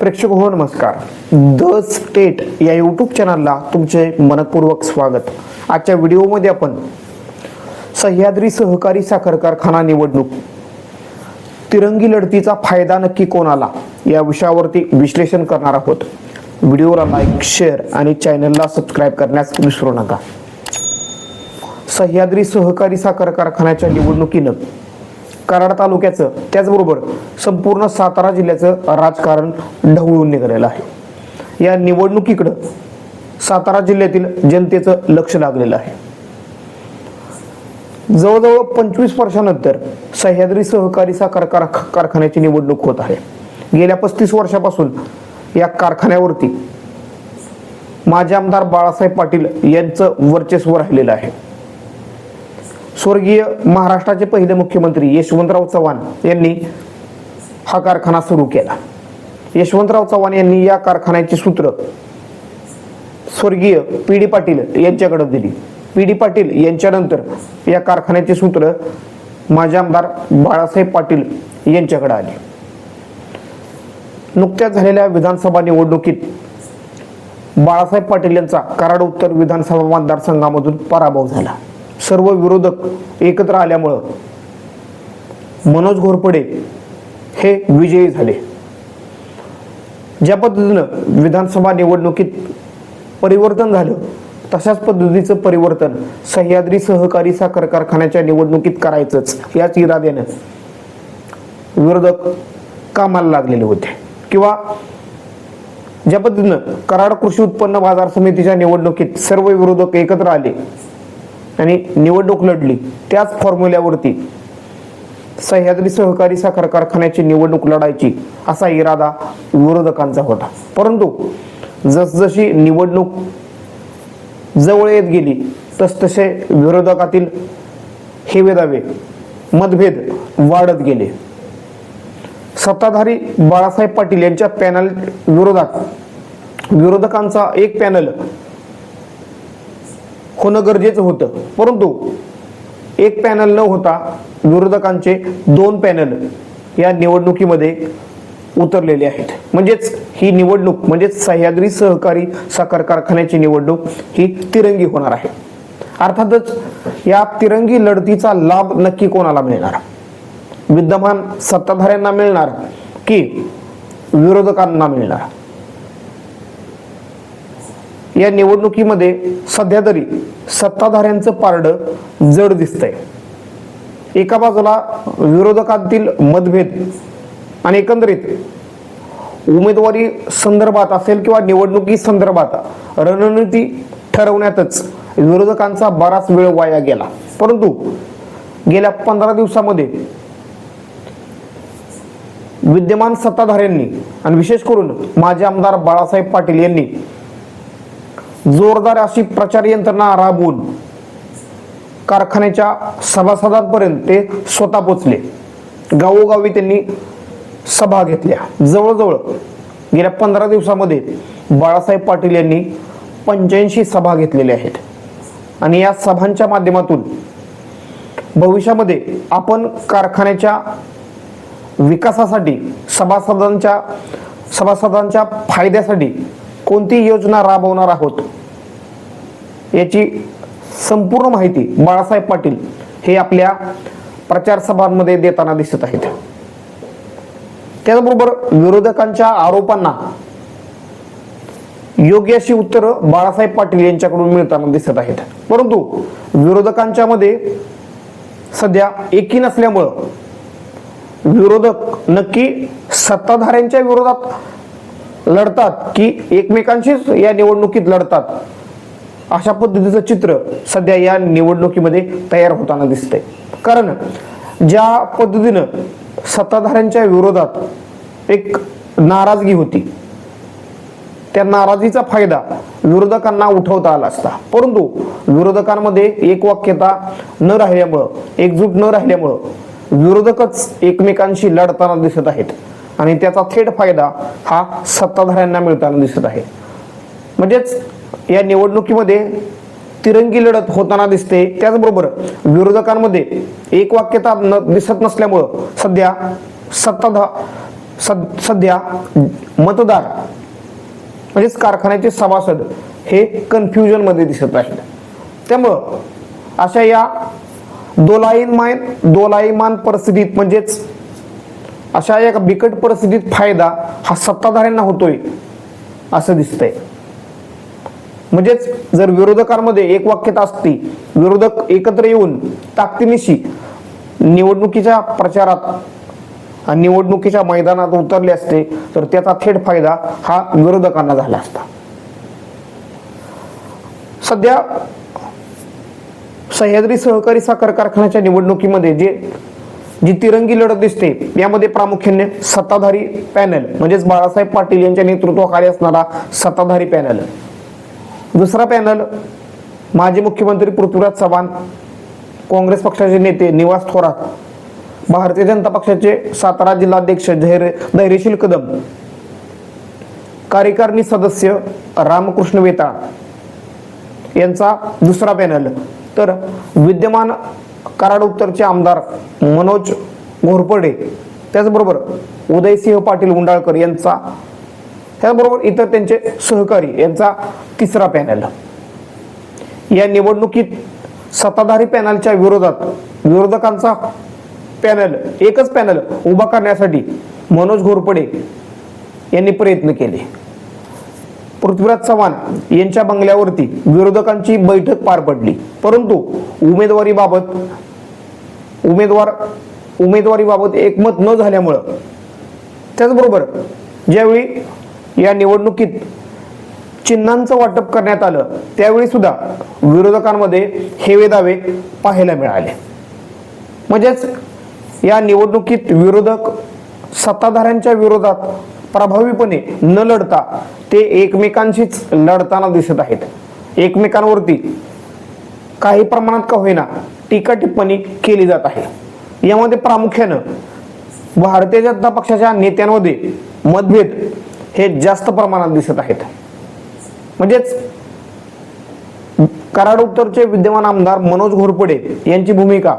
प्रेक्षक हो नमस्कार. द स्टेट या यूट्यूब चॅनलला तुमचे मनपूर्वक स्वागत. आजच्या व्हिडिओमध्ये आपण सह्याद्री सहकारी साखर कारखाना निवडणूक. तिरंगी लढतीचा फायदा नक्की कोणाला? या विषयावरती विश्लेषण करणार आहोत. व्हिडिओला लाईक शेअर आणि चॅनलला सबस्क्राईब करण्यास विसरू नका. सह्याद्री सहकारी साखर कारखान्याच्या निवडणुकीनं कराड तालुक्याचं त्याचबरोबर संपूर्ण सातारा जिल्ह्याचं राजकारण ढवळून निघालेलं आहे. या निवडणुकीकडं सातारा जिल्ह्यातील जनतेचं लक्ष लागलेलं आहे. जवळजवळ पंचवीस वर्षानंतर सह्याद्री सहकारी साखर कारखान्याची निवडणूक होत आहे. गेल्या पस्तीस वर्षापासून या कारखान्यावरती माजी आमदार बाळासाहेब पाटील यांचं वर्चस्व राहिलेलं आहे. स्वर्गीय महाराष्ट्राचे पहिले मुख्यमंत्री यशवंतराव चव्हाण यांनी हा कारखाना सुरू केला. यशवंतराव चव्हाण यांनी या कारखान्याची सूत्र स्वर्गीय पी डी पाटील यांच्याकडे दिली. पी डी पाटील यांच्यानंतर या कारखान्याची सूत्र माझे आमदार बाळासाहेब पाटील यांच्याकडे आली. नुकत्याच झालेल्या विधानसभा निवडणुकीत बाळासाहेब पाटील यांचा कराड उत्तर विधानसभा मतदारसंघामधून पराभव झाला. सर्व विरोधक एकत्र आल्यामुळं मनोज घोरपडे हे विजयी झाले. ज्या पद्धतीनं विधानसभा निवडणुकीत परिवर्तन झालं तशाच पद्धतीचं परिवर्तन सह्याद्री सहकारी साखर कारखान्याच्या निवडणुकीत करायचंच याच इराद्यानं विरोधक कामाला लागलेले होते. किंवा ज्या पद्धतीनं कराड कृषी उत्पन्न बाजार समितीच्या निवडणुकीत सर्व विरोधक एकत्र आले आणि निवडणूक लढली. त्याच फॉर्म्युल्यावरती सह्याद्री सहकारी साखर कारखान्याची निवडणूक लढायची असा इरादा विरोधकांचा होता. परंतु जसजशी निवडणूक जवळ येत गेली तसतसे विरोधकातील हेवेदावे मतभेद वाढत गेले. सत्ताधारी बाळासाहेब पाटील यांच्या पॅनल विरोधात विरोधकांचा एक पॅनल होणं गरजेचं होतं. परंतु एक पॅनल न होता विरोधकांचे दोन पॅनल या निवडणुकीमध्ये उतरलेले आहेत. म्हणजेच ही निवडणूक म्हणजेच सह्याद्री सहकारी साखर कारखान्याची निवडणूक ही तिरंगी होणार आहे. अर्थातच या तिरंगी लढतीचा लाभ नक्की कोणाला मिळणार? विद्यमान सत्ताधाऱ्यांना मिळणार की विरोधकांना मिळणार? या निवडणुकीमध्ये सध्या तरी सत्ताधाऱ्यांचं पारडं जड दिसतंय. एका बाजूला विरोधकांतील मतभेद आणि एकंदरीत उमेदवारी संदर्भात असेल किंवा निवडणुकी संदर्भात रणनीती ठरवण्यातच विरोधकांचा बराच वेळ वाया गेला. परंतु गेल्या पंधरा दिवसामध्ये विद्यमान सत्ताधाऱ्यांनी आणि विशेष करून माजी आमदार बाळासाहेब पाटील यांनी जोरदार अशी प्रचार यंत्रणा राबवून कारखान्याच्या सभासदांपर्यंत ते स्वतः पोचले. गावोगावी त्यांनी सभा घेतल्या. जवळजवळ गेल्या पंधरा दिवसामध्ये बाळासाहेब पाटील यांनी पंच्याऐंशी सभा घेतलेल्या आहेत. आणि या सभांच्या माध्यमातून भविष्यामध्ये आपण कारखान्याच्या विकासासाठी सभासदांच्या सभासदांच्या फायद्यासाठी कोणती योजना राबवणार आहोत? याची संपूर्ण माहिती बाळासाहेब पाटील हे आपल्या प्रचार सभांमध्ये देताना दिसत आहेत. त्याचबरोबर विरोधकांच्या आरोपांना योग्य अशी उत्तरं बाळासाहेब पाटील यांच्याकडून मिळताना दिसत आहेत. परंतु विरोधकांच्या मध्ये सध्या एकी नसल्यामुळं विरोधक नक्की सत्ताधाऱ्यांच्या विरोधात लढतात की एकमेकांशीच या निवडणुकीत लढतात. अशा पद्धतीचं चित्र सध्या या निवडणुकीमध्ये तयार होताना दिसतंय. कारण ज्या पद्धतीनं सत्ताधाऱ्यांच्या विरोधात एक नाराजगी होती त्या नाराजीचा फायदा विरोधकांना उठवता आला असता. परंतु विरोधकांमध्ये एक वाक्यता न राहिल्यामुळं एकजूट न राहिल्यामुळं विरोधकच एकमेकांशी लढताना दिसत आहेत. आणि त्याचा थेट फायदा हा सत्ताधाऱ्यांना मिळताना दिसत आहे. म्हणजेच या निवडणुकीमध्ये तिरंगी लढत होताना दिसते. त्याचबरोबर विरोधकांमध्ये एक वाक्यता न दिसत नसल्यामुळं सध्या सत्ताधा सद सध्या मतदार म्हणजेच कारखान्याचे सभासद हे कन्फ्युजनमध्ये दिसत आहेत. त्यामुळं अशा या दोलायमान दोलायमान परिस्थितीत म्हणजेच अशा एका बिकट परिस्थितीत फायदा हा सत्ताधाऱ्यांना होतोय असं दिसतंय. म्हणजेच जर विरोधकांमध्ये एक वाक्यता असती विरोधक एकत्र येऊन ताकदीनिशी निवडणुकीच्या प्रचारात आणि निवडणुकीच्या मैदानात उतरले असते तर त्याचा थेट फायदा हा विरोधकांना झाला असता. सध्या सह्याद्री सहकारी साखर कारखान्याच्या निवडणुकीमध्ये जे जी तिरंगी लढत दिसते यामध्ये प्रामुख्याने सत्ताधारी पॅनल म्हणजेच बाळासाहेब पाटील यांच्या नेतृत्वाखाली असणारा सत्ताधारी पॅनल. दुसरा पॅनल माजी मुख्यमंत्री पृथ्वीराज चव्हाण काँग्रेस पक्षाचे नेते निवास थोरात भारतीय जनता पक्षाचे सातारा जिल्हाध्यक्ष धैर्य धैर्यशील कदम कार्यकारिणी सदस्य रामकृष्ण वेताळ यांचा दुसरा पॅनल. तर विद्यमान कराड उत्तरचे आमदार मनोज घोरपडे त्याचबरोबर उदयसिंह पाटील उंडाळकर यांचा त्याचबरोबर इतर त्यांचे सहकारी यांचा तिसरा पॅनल या निवडणुकीत सत्ताधारी पॅनलच्या विरोधात विरोधकांचा पॅनल एकच पॅनल उभा करण्यासाठी मनोज घोरपडे यांनी प्रयत्न केले. पृथ्वीराज चव्हाण यांच्या बंगल्यावरती विरोधकांची बैठक पार पडली. परंतु उमेदवारीबाबत उमेदवार उमेदवारीबाबत एकमत न झाल्यामुळं त्याचबरोबर ज्यावेळी या निवडणुकीत चिन्हांचं वाटप करण्यात आलं त्यावेळी सुद्धा विरोधकांमध्ये हेवे दावे पाहायला मिळाले. म्हणजेच या निवडणुकीत विरोधक सत्ताधाऱ्यांच्या विरोधात प्रभावीपणे न लढता ते एकमेकांशीच लढताना दिसत आहेत. एकमेकांवरती काही प्रमाणात का होईना टीका टिप्पणी केली जात आहे. यामध्ये प्रामुख्यानं भारतीय जनता पक्षाच्या नेत्यांमध्ये मतभेद हे जास्त प्रमाणात दिसत आहेत. म्हणजेच कराड उत्तरचे विद्यमान आमदार मनोज घोरपडे यांची भूमिका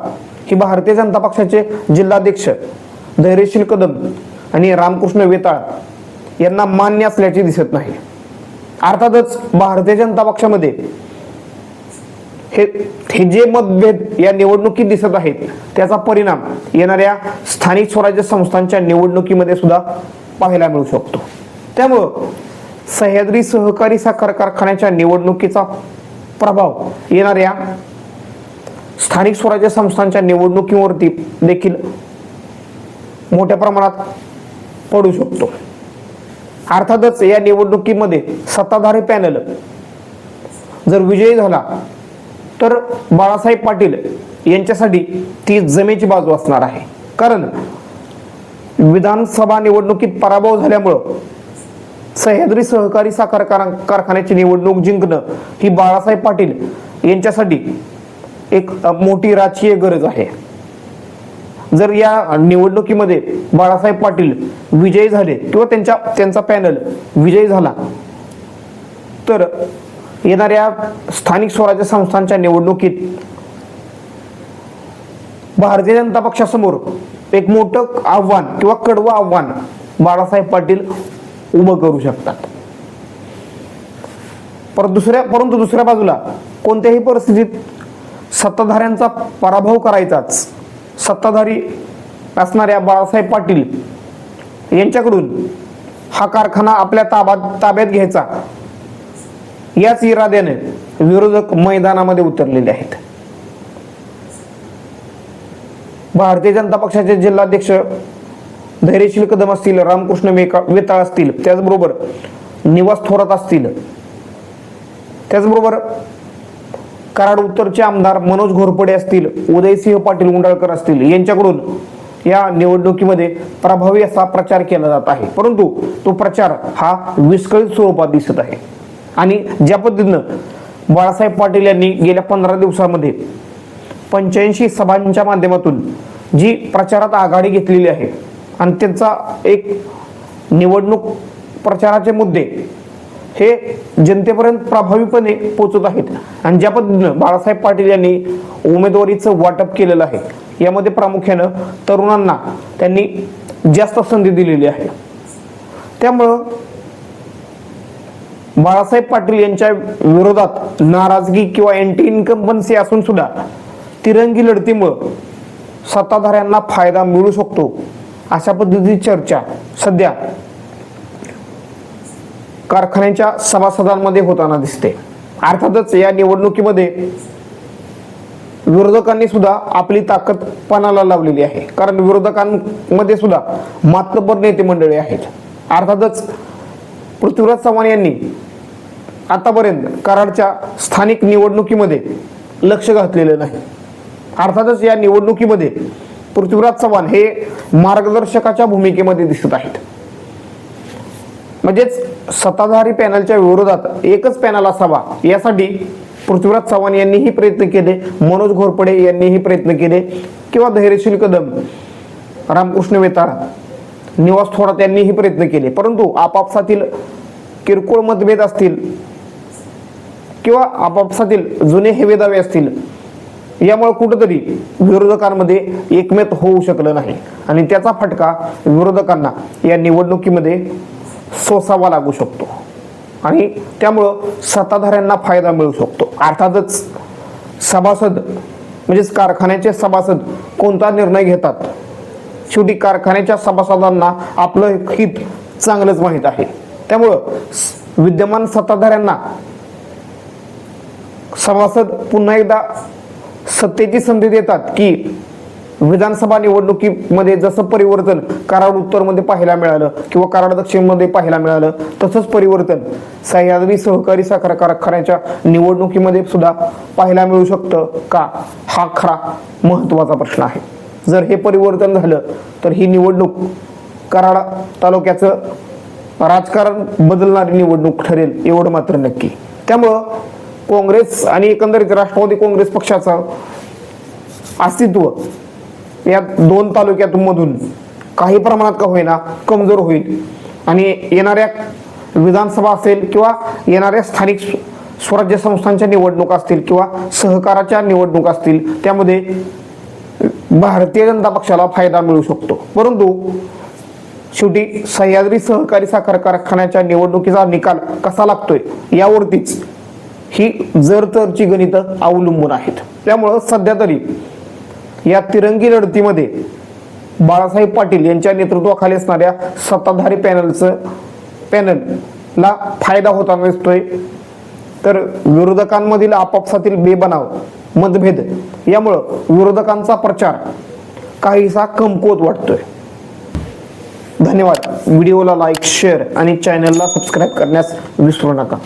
ही भारतीय जनता पक्षाचे जिल्हाध्यक्ष धैर्यशील कदम आणि रामकृष्ण वेताळ यांना मान्य असल्याचे दिसत नाही. अर्थातच भारतीय जनता पक्षामध्ये हे हे जे मतभेद या निवडणुकीत दिसत आहेत त्याचा परिणाम येणाऱ्या स्थानिक स्वराज्य संस्थांच्या निवडणुकीमध्ये सुद्धा पाहायला मिळू शकतो. त्यामुळं सह्याद्री सहकारी साखर कारखान्याच्या निवडणुकीचा प्रभाव येणाऱ्या स्थानिक स्वराज्य संस्थांच्या निवडणुकीवरती देखील मोठ्या प्रमाणात पडू शकतो. अर्थातच या निवडणुकीमध्ये सत्ताधारी पॅनल जर विजयी झाला तर बाळासाहेब पाटील यांच्यासाठी ती जमेची बाजू असणार आहे. कारण विधानसभा निवडणुकीत पराभव झाल्यामुळं सह्याद्री सहकारी साखर कारखान्याची निवडणूक जिंकणं ही बाळासाहेब पाटील यांच्यासाठी एक मोठी राजकीय गरज आहे. जर या निवडणुकीमध्ये बाळासाहेब पाटील विजयी झाले किंवा त्यांच्या त्यांचा पॅनल विजयी झाला तर येणाऱ्या स्थानिक स्वराज्य संस्थांच्या निवडणुकीत भारतीय जनता पक्षासमोर एक मोठं आव्हान किंवा कडवं आव्हान बाळासाहेब पाटील उभं करू शकतात. पर दुसऱ्या परंतु दुसऱ्या बाजूला कोणत्याही परिस्थितीत सत्ताधाऱ्यांचा पराभव करायचाच सत्ताधारी असणाऱ्या बाळासाहेब पाटील यांच्याकडून हा कारखाना आपल्या ताब्यात ताब्यात घ्यायचा. याच इराद्याने विरोधक मैदानामध्ये उतरलेले आहेत. भारतीय जनता पक्षाचे जिल्हाध्यक्ष धैर्यशील कदम असतील रामकृष्ण मेका वेताळ असतील त्याचबरोबर निवास थोरात असतील त्याचबरोबर कराड उत्तरचे आमदार मनोज घोरपडे असतील उदयसिंह पाटील उंडाळकर असतील यांच्याकडून या निवडणुकीमध्ये प्रभावी असा प्रचार केला जात आहे. परंतु तो प्रचार हा विस्कळीत स्वरूपात दिसत आहे. आणि ज्या पद्धतीनं बाळासाहेब पाटील यांनी गेल्या पंधरा दिवसामध्ये पंच्याऐंशी सभांच्या माध्यमातून जी प्रचारात आघाडी घेतलेली आहे आणि त्यांचा एक निवडणूक प्रचाराचे मुद्दे हे जनतेपर्यंत प्रभावीपणे पोहोचत आहेत. आणि ज्या पद्धतीनं बाळासाहेब पाटील यांनी उमेदवारीचं वाटप केलेलं आहे यामध्ये प्रामुख्यानं तरुणांना त्यांनी जास्त संधी दिलेली आहे. त्यामुळं बाळासाहेब पाटील यांच्या विरोधात नाराजगी किंवा अँटी इन्कम्पन्सी असून सुद्धा तिरंगी लढतीमुळं सत्ताधाऱ्यांना फायदा मिळू शकतो अशा पद्धतीची चर्चा सध्या कारखान्यांच्या सभासदांमध्ये होताना दिसते. अर्थातच या निवडणुकीमध्ये विरोधकांनी सुद्धा आपली ताकद पणाला लावलेली आहे. कारण विरोधकांमध्ये सुद्धा मातबर नेते मंडळी आहेत. अर्थातच पृथ्वीराज चव्हाण यांनी आतापर्यंत कराडच्या स्थानिक निवडणुकीमध्ये लक्ष घातलेलं नाही. अर्थातच या निवडणुकीमध्ये पृथ्वीराज चव्हाण हे मार्गदर्शकाच्या भूमिकेमध्ये दिसत आहेत. म्हणजेच सत्ताधारी पॅनलच्या विरोधात एकच पॅनल असावा यासाठी पृथ्वीराज चव्हाण यांनीही प्रयत्न केले मनोज घोरपडे यांनीही प्रयत्न केले किंवा धैर्यशील कदम रामकृष्ण वेताळ निवास थोरात यांनीही प्रयत्न केले. परंतु आपापसातील किरकोळ मतभेद असतील किंवा आपापसातील जुने हेवेदावे असतील यामुळे कुठंतरी विरोधकांमध्ये एकमत होऊ शकलं नाही. आणि त्याचा फटका विरोधकांना या निवडणुकीमध्ये सोसावा लागू शकतो. आणि त्यामुळं सत्ताधाऱ्यांना फायदा मिळू शकतो. अर्थातच सभासद म्हणजेच कारखान्याचे सभासद कोणता निर्णय घेतात? शेवटी कारखान्याच्या सभासदांना आपलं हित चांगलंच माहीत आहे. त्यामुळं विद्यमान सत्ताधाऱ्यांना सभासद पुन्हा एकदा सत्तेची संधी देतात की विधानसभा निवडणुकीमध्ये जसं परिवर्तन कराड उत्तरमध्ये पाहायला मिळालं किंवा कराड दक्षिणमध्ये पाहायला मिळालं तसंच परिवर्तन सह्याद्री सहकारी साखर कारखान्याच्या निवडणुकीमध्ये सुद्धा पाहायला मिळू शकतं का? हा खरा महत्त्वाचा प्रश्न आहे. जर हे परिवर्तन झालं तर ही निवडणूक कराड तालुक्याचं राजकारण बदलणारी निवडणूक ठरेल एवढं मात्र नक्की. त्यामुळं काँग्रेस आणि एकंदरीत राष्ट्रवादी काँग्रेस पक्षाचं अस्तित्व या दोन तालुक्यातून काही प्रमाणात का होईना कमजोर होईल. आणि येणाऱ्या विधानसभा असेल किंवा येणाऱ्या स्थानिक स्वराज्य संस्थांच्या निवडणुका असतील किंवा सहकाराच्या निवडणुका असतील त्यामध्ये भारतीय जनता पक्षाला फायदा मिळू शकतो. परंतु शेवटी सह्याद्री सहकारी साखर कारखान्याच्या निवडणुकीचा निकाल कसा लागतोय यावरतीच ही जर तरची गणितं अवलंबून आहेत. त्यामुळं सध्या तरी या तिरंगी लढतीमध्ये बाळासाहेब पाटील यांच्या नेतृत्वाखाली असणाऱ्या सत्ताधारी पॅनलचं पॅनलला फायदा होताना दिसतोय. तर विरोधकांमधील आपापसातील बेबनाव मतभेद यामुळं विरोधकांचा प्रचार काहीसा कमकुवत वाटतोय. धन्यवाद. व्हिडिओला लाईक शेअर आणि चॅनलला सबस्क्राईब करण्यास विसरू नका.